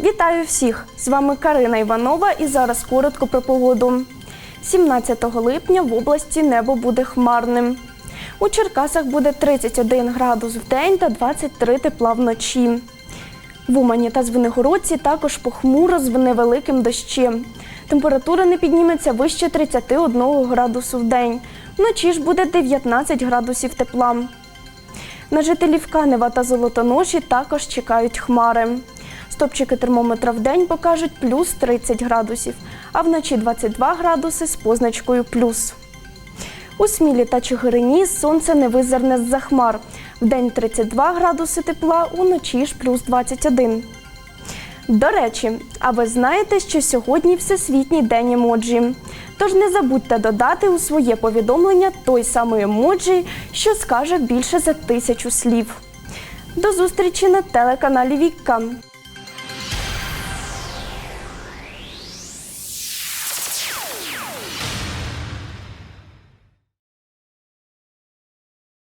Вітаю всіх! З вами Карина Іванова і зараз коротко про погоду. 17 липня в області небо буде хмарним. У Черкасах буде 31 градус в день та 23 тепла вночі. В Умані та Звенигородці також похмуро з невеликим дощем. Температура не підніметься вище 31 градусу в день. Вночі ж буде 19 градусів тепла. На жителів Канева та Золотоноші також чекають хмари. Стопчики термометра в день покажуть плюс 30 градусів, а вночі 22 градуси з позначкою плюс. У Смілі та Чигирині сонце не визирне з-за хмар. Вдень 32 градуси тепла, уночі ж плюс 21. До речі, а ви знаєте, що сьогодні Всесвітній день емоджі? Тож не забудьте додати у своє повідомлення той самий емоджі, що скаже більше за тисячу слів. До зустрічі на телеканалі Вікка.